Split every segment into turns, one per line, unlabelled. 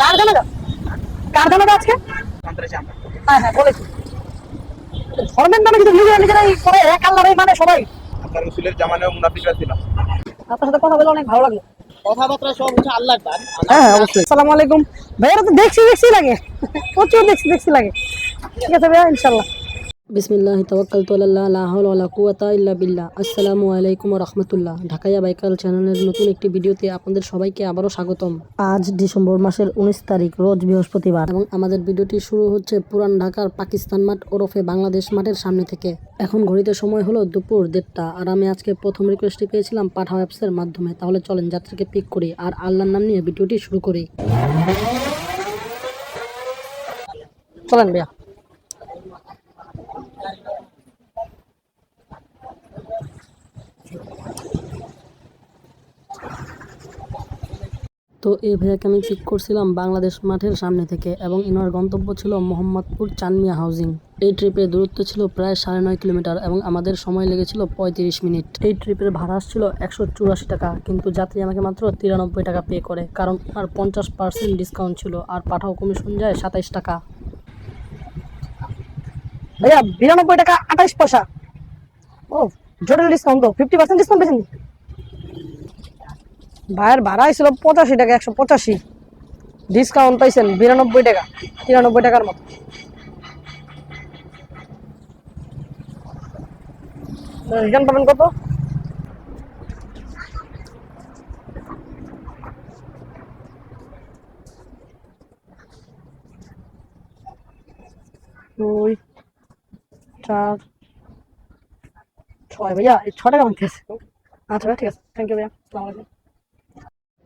কার জানা কার জানা আজকে? হ্যাঁ হ্যাঁ বলেছি। ধর্মের নামে কিছু নিজেরা নিজেরাই করে এক আল্লাহ মানে সবাই।
আপনার রসুলের জামানে মুনাফিকরা ছিল।
আপনার সাথে কথা বলে অনেক ভালো লাগল।
কথাবার্তা সব হচ্ছে আল্লাহর দান
হ্যাঁ অবশ্যই। আসসালামু আলাইকুম। ভাইয়ারা তো দেখছি দেখছি লাগে। প্রচুর দেখছি দেখছি লাগে। ঠিক আছে ভাইয়া ইনশাল্লাহ।
বিসমিল্লাহ ওয়ালা কুওয়াতা ইল্লা বিল্লাহ। আসসালামু আলাইকুম রাহমাতুল্লাহ। ঢাকাইয়া বাইকাল চ্যানেলের নতুন একটি ভিডিওতে আপনাদের সবাইকে আবারও স্বাগতম। আজ ডিসেম্বর মাসের উনিশ তারিখ, রোজ বৃহস্পতিবার। এবং আমাদের ভিডিওটি শুরু হচ্ছে পুরান ঢাকার পাকিস্তান মাঠ ওরফে বাংলাদেশ মাঠের সামনে থেকে। এখন ঘড়িতে সময় হলো দুপুর দেড়টা, আর আমি আজকে প্রথম রিকোয়েস্টটি পেয়েছিলাম পাঠা অ্যাপসের মাধ্যমে। তাহলে চলেন যাত্রীকে পিক করি, আর আল্লাহর নাম নিয়ে ভিডিওটি শুরু করি।
চলেন ভাইয়া।
তো এই ভাইয়াকে আমি পিক করছিলাম বাংলাদেশ মাঠের সামনে থেকে এবং ইনার গন্তব্য ছিল মোহাম্মদপুর চানমিয়া হাউজিং। এই ট্রিপের দূরত্ব ছিল প্রায় সাড়ে নয় কিলোমিটার এবং আমাদের সময় লেগেছিল পঁয়ত্রিশ মিনিট। এই ট্রিপের ভাড়া ছিল একশো চুরাশি টাকা, কিন্তু যাত্রী আমাকে মাত্র তিরানব্বই টাকা পে করে, কারণ আর পঞ্চাশ পার্সেন্ট ডিসকাউন্ট ছিল আর পাঠাও কমিশন যায় সাতাইশ টাকা।
ভাইয়া, বিরানব্বই টাকা আঠাইশ পয়সা। ও জটিল ডিসকাউন্ট তো ফিফটি পার্সেন্ট ডিসকাউন্ট পেয়েছেন? ভাইয়ের ভাড়া ছিল পঁচাশি টাকা, একশো পঁচাশি। ডিসকাউন্ট পাইছেন বিরানব্বই টাকা, তিরানব্বই টাকার মতো। রিটার্ন পাবেন কত? দুই, চার, ছয়। ভাইয়া, এই ছ টাকা আচ্ছা ঠিক আছে। থ্যাংক ইউ ভাইয়া। আসসালামু আলাইকুম।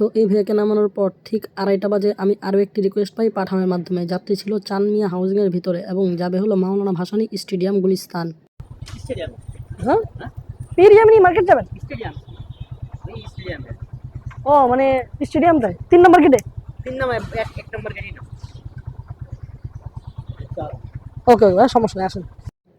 তো এই ভাইয়াকে নামানোর পর ঠিক আড়াইটা বাজে আমি আরও একটি রিকোয়েস্ট পাই পাঠানোর মাধ্যমে। যাত্রী ছিল চানমিয়া হাউজিংয়ের ভিতরে এবং যাবে হলো মাওলানা ভাসানী স্টেডিয়াম গুলিস্তান।
স্টেডিয়াম?
হ্যাঁ? মার্কেট যাবেন?
স্টেডিয়াম।
ও মানে স্টেডিয়ামটায় তিন নম্বর গেটে
তিন নম্বর এক নম্বর না।
ওকে ওকে সমস্যা নেই আসেন।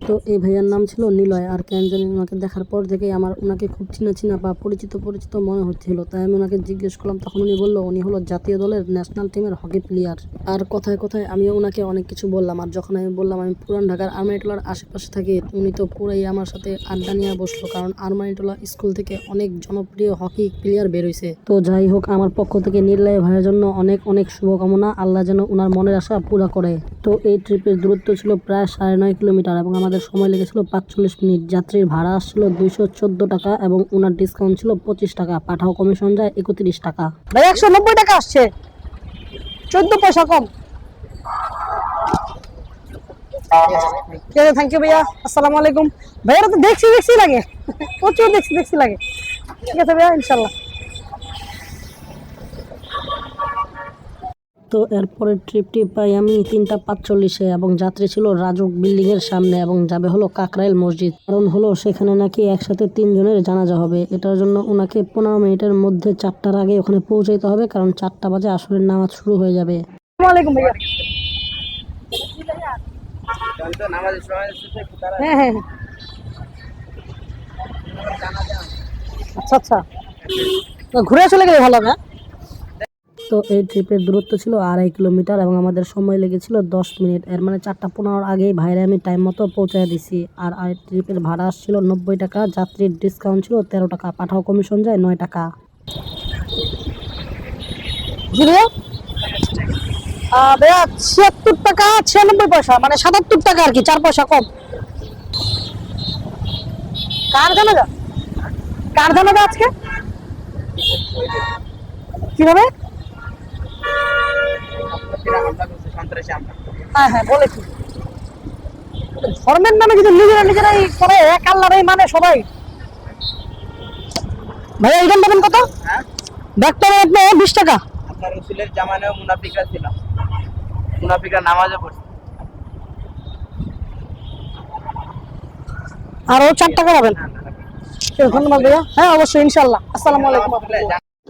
তো এই ভাইয়ার নাম ছিল নিলয় আর কেন জানি ওনাকে দেখার পর থেকেই আমার ওনাকে খুব চিনা চিনা বা পরিচিত পরিচিত মনে হচ্ছিল। তাই আমি ওনাকে জিজ্ঞেস করলাম, তখন উনি বলল, উনি হলো জাতীয় দলের ন্যাশনাল টিমের হকি প্লেয়ার আর কথায় কথায় আমিও ওনাকে অনেক কিছু বললাম। আর যখন আমি বললাম, আমি পুরান ঢাকার আরমানিটোলার আশেপাশে থাকি, উনি তো পুরাই আমার সাথে আড্ডা নিয়ে বসল। কারণ আরমানিটোলা স্কুল থেকে অনেক জনপ্রিয় হকি প্লেয়ার বেরোইছে। তো যাই হোক, আমার পক্ষ থেকে নির্লয় ভাইয়ের জন্য অনেক অনেক শুভকামনা। আল্লাহ যেন ওনার মনের আশা পুরা করে। তো এই ট্রিপের দূরত্ব ছিল প্রায় সাড়ে নয় কিলোমিটার এবং আমাদের সময় লেগেছিল পাঁচচল্লিশ মিনিট। যাত্রীর ভাড়া আসছিল দুইশো চোদ্দ টাকা এবং ওনার ডিসকাউন্ট ছিল পঁচিশ টাকা। পাঠাও কমিশন যায় একত্রিশ টাকা।
ভাই, একশো নব্বই টাকা আসছে। চোদ্দ পয়সা কম। থ্যাংক ইউ ভাইয়া। আসসালামু আলাইকুম। ভাইয়ারা তো দেখছি দেখছি লাগে। প্রচুর দেখছি দেখছি লাগে। ঠিক আছে ভাইয়া, ইনশাল্লাহ।
তো এরপরের ট্রিপটি পাই আমি তিনটা পাঁচচল্লিশে এবং যাত্রী ছিল রাজুক বিল্ডিং এর সামনে এবং যাবে হলো কাকরাইল মসজিদ। কারণ হলো সেখানে নাকি একসাথে তিনজনের জানাজা হবে। এটার জন্য ওনাকে পনেরো মিনিটের মধ্যে চারটার আগে ওখানে পৌঁছাইতে হবে কারণ চারটা বাজে আসরের নামাজ শুরু হয়ে যাবে।
হ্যাঁ হ্যাঁ হ্যাঁ। আচ্ছা আচ্ছা। ঘুরে চলে গেলে ভালো হবে হ্যাঁ?
তো এই ট্রিপের দূরত্ব ছিল আড়াই কিলোমিটার এবং আমাদের সময় লেগেছিল দশ মিনিট। এর মানে চারটা পনেরোর আগেই ভাইরে আমি টাইম মতো পৌঁছায় দিছি। আর এই ট্রিপের ভাড়া আসছিল নব্বই টাকা, যাত্রীর ডিসকাউন্ট ছিল তেরো টাকা, পাঠাও কমিশন যায় নয় টাকা।
ছিয়াত্তর টাকা, ছিয়ানব্বই পয়সা মানে সাতাত্তর টাকা আর কি, চার পয়সা কম। কার যা কার যা আজকে? কীভাবে? হ্যাঁ হ্যাঁ বলেছি ধর্মের নামে কিন্তু নিজেরা নিজেরাই করে এক মানে সবাই। ভাইয়া পাবেন কত?
হ্যাঁ?
ব্যাগটা আপনি বিশ টাকা?
আপনার রসুলের মুনাফিকরা ছিল। মুনাফিকরা নামাজও পড়ছে।
আরও চার টাকা পাবেন ধন্যবাদ ভাইয়া। হ্যাঁ অবশ্যই ইনশাল্লাহ আসসালামু আলাইকুম।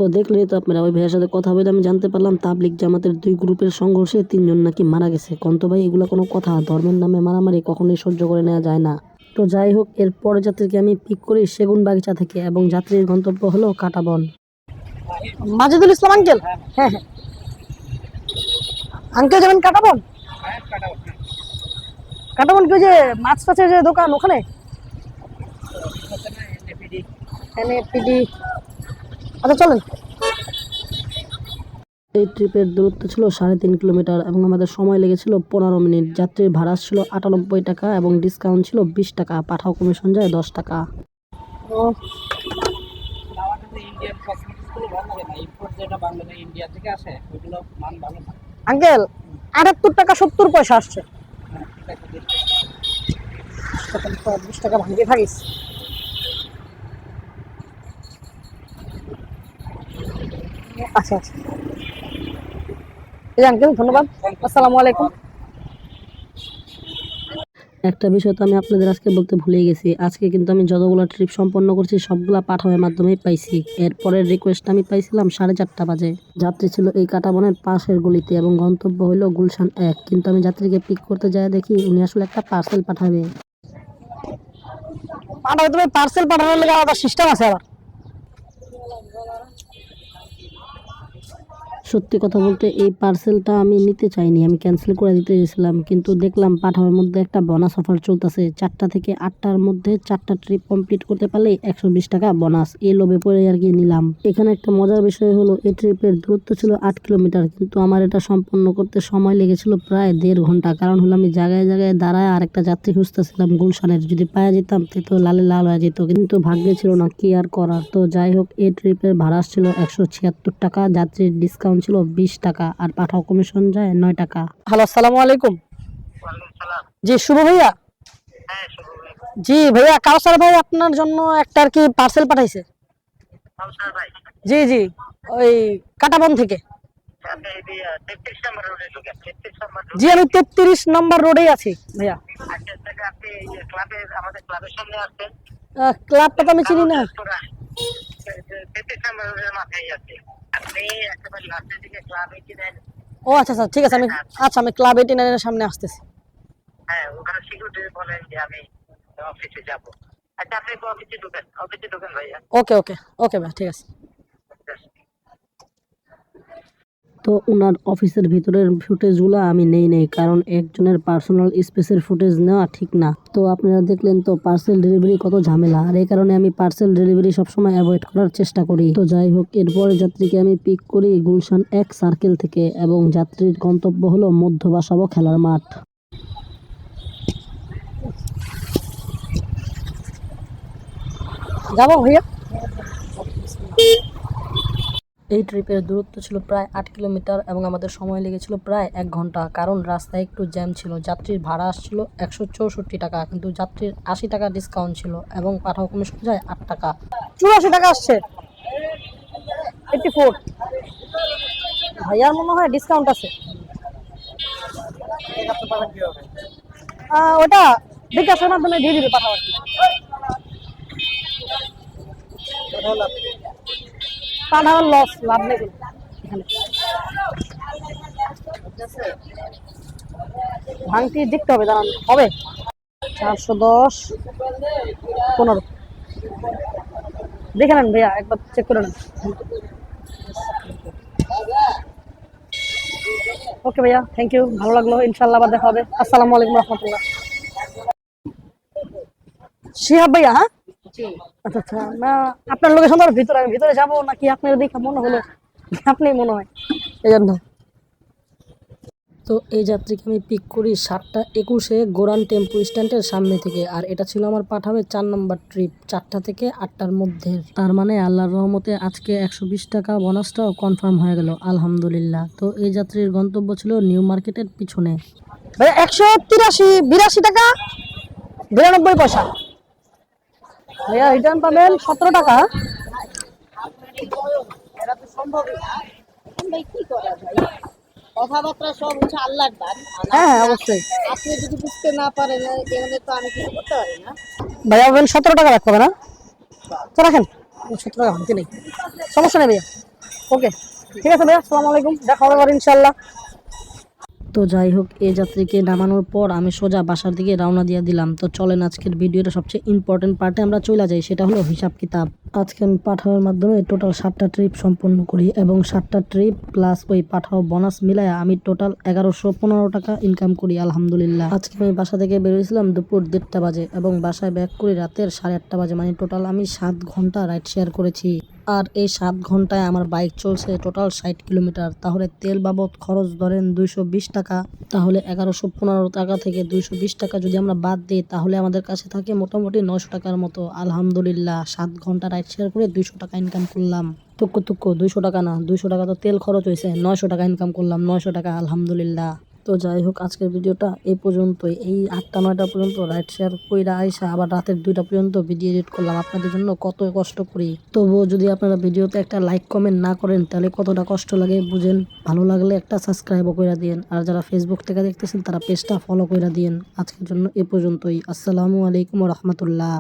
তো দেখলেই তো আপনারা ওই ভাইয়ের সাথে কথা বলে আমি জানতে পারলাম তাবলিক জামাতের দুই গ্রুপের সংঘর্ষে তিনজন নাকি মারা গেছে। কন্ত ভাই এগুলো কোনো কথা? ধর্মের নামে মারামারি কখনোই সহ্য করে নেওয়া যায় না। তো যাই হোক এরপরে যাত্রীকে আমি পিক করি সেগুন বাগিচা থেকে এবং যাত্রীর গন্তব্য হলো কাটাবন।
মাজিদুল ইসলাম আঙ্কেল হ্যাঁ হ্যাঁ। আঙ্কেল যাবেন কাটাবন? কাটাবন কি যে মাছ টাছের যে দোকান ওখানে? এনএপিডি আচ্ছা চলেন।
এই ট্রিপের দূরত্ব ছিল সাড়ে তিন কিলোমিটার এবং আমাদের সময় লেগেছিল পনেরো মিনিট। যাত্রীর ভাড়া ছিল আটানব্বই টাকা এবং ডিসকাউন্ট ছিল বিশ টাকা। পাঠাও কমিশন যায় দশ টাকা।
ও
ইন্ডিয়ান কসমেটিক্সগুলো ভালো লাগে না ইম্পোর্ট যেটা বাংলাদেশ ইন্ডিয়া থেকে আসে ওইগুলো মান ভালো না
আঙ্কেল আটাত্তর টাকা সত্তর পয়সা আসছে বিশ টাকা ভাঙিয়ে থাকিস। আচ্ছা আচ্ছা। আঙ্কেল ধন্যবাদ। আসসালামু আলাইকুম।
একটা বিষয় তো আমি আপনাদের আজকে বলতে ভুলে গেছি। আজকে কিন্তু আমি যতগুলো ট্রিপ সম্পন্ন করছি সবগুলা পাঠাওয়ের মাধ্যমেই পাইছি। এরপরের রিকোয়েস্ট আমি পাইছিলাম সাড়ে চারটা বাজে। যাত্রী ছিল এই কাটাবনের পাশের গলিতে এবং গন্তব্য হলো গুলশান এক। কিন্তু আমি যাত্রীকে পিক করতে যাই দেখি উনি আসলে একটা পার্সেল পাঠাবে।
পাঠাবে তুমি পার্সেল পাঠানোর লেগে আলাদা সিস্টেম আছে আবার।
সত্যি কথা বলতে এই পার্সেলটা আমি নিতে চাইনি, আমি ক্যান্সেল করে দিতে গেছিলাম। কিন্তু দেখলাম পাঠাওয়ার মধ্যে একটা বোনাস অফার চলতেছে। চারটা থেকে আটটার মধ্যে চারটা ট্রিপ কমপ্লিট করতে পারলে একশো বিশ টাকা বোনাস এই লোভে পড়ে আর কি নিলাম। এখানে একটা মজার বিষয় হলো, এই ট্রিপের দূরত্ব ছিল আট কিলোমিটার কিন্তু আমার এটা সম্পন্ন করতে সময় লেগেছিল প্রায় দেড় ঘণ্টা। কারণ হলো আমি জায়গায় জায়গায় দাঁড়ায় আর একটা যাত্রী খুঁজতেছিলাম, গুলশানের। যদি পাওয়া যেতাম, তে তো লালে লাল হয়ে যেত। কিন্তু ভাগ্যে ছিল না, কি আর করার? তো যাই হোক, এই ট্রিপের ভাড়া ছিল একশো ছিয়াত্তর টাকা। যাত্রীর ডিসকাউন্ট ছিল বিশ টাকা আর পাঠাও কমিশন যায় নয় টাকা।
হ্যালো আসসালামু আলাইকুম। জি শুভ ভাইয়া। জি ভাইয়া কাউসার ভাই আপনার জন্য একটা আর কি পার্সেল পাঠাইছে? জি জি ওই কাটাবন থেকে। জি আমি তেত্রিশ নম্বর রোডেই আছি ভাইয়া। ক্লাবটা তো আমি চিনি না। ও আচ্ছা আচ্ছা ঠিক আছে আমি আচ্ছা আমি ক্লাব এইটি নাইনের সামনে আসতেছি।
হ্যাঁ ওখানে সিকিউরিটি বলেন যে আমি অফিসে যাব। আচ্ছা আপনি অফিসে ঢুকেন অফিসে ঢুকেন ভাইয়া।
ওকে ওকে ওকে ভাই ঠিক আছে।
তো ওনার অফিসের ভিতরের ফুটেজগুলো আমি নেই নেই, কারণ একজনের পার্সোনাল স্পেসের ফুটেজ নেওয়া ঠিক না। তো আপনারা দেখলেন তো পার্সেল ডেলিভারি কত ঝামেলা, আর এই কারণে আমি পার্সেল ডেলিভারি সবসময় অ্যাভয়েড করার চেষ্টা করি। তো যাই হোক, এরপরে যাত্রীকে আমি পিক করি গুলশান এক সার্কেল থেকে, এবং যাত্রীর গন্তব্য হলো মধ্য বাসাবো খেলার মাঠ।
যাব ভাইয়া।
এই ট্রিপের দূরত্ব ছিল প্রায় আট কিলোমিটার এবং আমাদের সময় লেগেছিল প্রায় এক ঘণ্টা। কারণ রাস্তায় একটু জ্যাম ছিল, যাত্রীর ভাড়া আসছিল একশো চৌষট্টি টাকা, কিন্তু যাত্রীর আশি টাকা ডিসকাউন্ট ছিল এবং পাঠাও কমিশন যায় আট টাকা।
চুরাশি টাকা আসছে। ভাইয়ার মনে হয় ডিসকাউন্ট আছে। ওটা বিকাশের মাধ্যমে দিয়ে দিবে পাঠাও আর কি। পাঠাওয়ার লস লাভ নেই ভাঙতি দেখতে হবে, দাঁড়ান, হবে। চারশো দশ, পনেরো। দেখে নেন ভাইয়া, একবার চেক করে নেন। ওকে ভাইয়া থ্যাংক ইউ ভালো লাগল, ইনশাল্লাহ আবার দেখা হবে। আসসালামু আলাইকুম রহমতুল্লাহ। শিহাব ভাইয়া হ্যাঁ? আচ্ছা আচ্ছা না আপনার লোকেশন ধরো ভিতরে আমি ভিতরে যাব নাকি আপনার দেখে মনে হলো আপনি মনে হয়। এই জন্য।
তো এই যাত্রীকে আমি পিক করি সাতটা একুশে গোরান টেম্পু স্ট্যান্ডের সামনে থেকে। আর এটা ছিল আমার পাঠাবে চার নম্বর ট্রিপ চারটা থেকে আটটার মধ্যে। তার মানে আল্লাহর রহমতে আজকে একশো বিশ টাকা বোনাসটাও কনফার্ম হয়ে গেল আলহামদুলিল্লাহ। তো এই যাত্রীর গন্তব্য ছিল নিউ মার্কেটের পিছনে।
একশো তিরাশি বিরাশি টাকা বিরানব্বই পয়সা। ভাইয়া রিটার্ন পাবেন সতেরো টাকা।
ভাই কি করা ভাই কথাবার্তা সব হচ্ছে আল্লাহর দান।
হ্যাঁ হ্যাঁ অবশ্যই।
আপনি যদি বুঝতে না পারেন তো আমি কিছু করতে পারি না।
ভাইয়া পাবেন সতেরো টাকা রাখতে হবে না? তো রাখেন। সতেরো টাকা ভাঙতে নেই। সমস্যা নেই ভাইয়া। ওকে ঠিক আছে ভাইয়া আসসালামু আলাইকুম। দেখা হবে ইনশাল্লাহ
তো যাই হোক এই যাত্রীকে নামানোর পর আমি সোজা বাসার দিকে রওনা দিয়ে দিলাম। তো চলেন আজকের ভিডিওটা সবচেয়ে ইম্পর্টেন্ট পার্টে আমরা চলে যাই, সেটা হলো হিসাব কিতাব। আজকে আমি পাঠাওয়ার মাধ্যমে টোটাল সাতটা ট্রিপ সম্পন্ন করি এবং সাতটা ট্রিপ প্লাস ওই পাঠাও বোনাস মিলায়া আমি টোটাল এগারোশো পনেরো টাকা ইনকাম করি, আলহামদুলিল্লাহ। আজকে আমি বাসা থেকে বেরিয়েছিলাম দুপুর দেড়টা বাজে এবং বাসায় ব্যাক করি রাতের সাড়ে আটটা বাজে মানে টোটাল আমি সাত ঘণ্টা রাইড শেয়ার করেছি। আর এই সাত ঘন্টায় আমার বাইক চলছে টোটাল ষাট কিলোমিটার। তাহলে তেল বাবদ খরচ ধরেন দুইশো বিশ টাকা। তাহলে এগারোশো পনেরো টাকা থেকে দুইশো বিশ টাকা যদি আমরা বাদ দিই, তাহলে আমাদের কাছে থাকে মোটামুটি নশো টাকার মতো। আলহামদুলিল্লাহ, সাত ঘণ্টা রাইড শেয়ার করে দুইশো টাকা ইনকাম করলাম। তুক্কো তুক্কো দুইশো টাকা না, দুইশো টাকা তো তেল খরচ হয়েছে, নয়শো টাকা ইনকাম করলাম, নয়শো টাকা, আলহামদুলিল্লাহ। তো যাই হোক, আজকের ভিডিওটা এই পর্যন্তই। এই আটটা, নয়টা পর্যন্ত রাইড শেয়ার কইরা আইসা আবার রাতের দুইটা পর্যন্ত ভিডিও এডিট করলাম আপনাদের জন্য, কত কষ্ট করি। তবুও যদি আপনারা ভিডিওতে একটা লাইক কমেন্ট না করেন, তাহলে কতটা কষ্ট লাগে বুঝেন? ভালো লাগলে একটা সাবস্ক্রাইবও কইরা দিয়েন। আর যারা ফেসবুক থেকে দেখতেছেন, তারা পেজটা ফলো কইরা দিয়েন। আজকের জন্য এ পর্যন্তই। আসসালামু আলাইকুম রহমতুল্লাহ।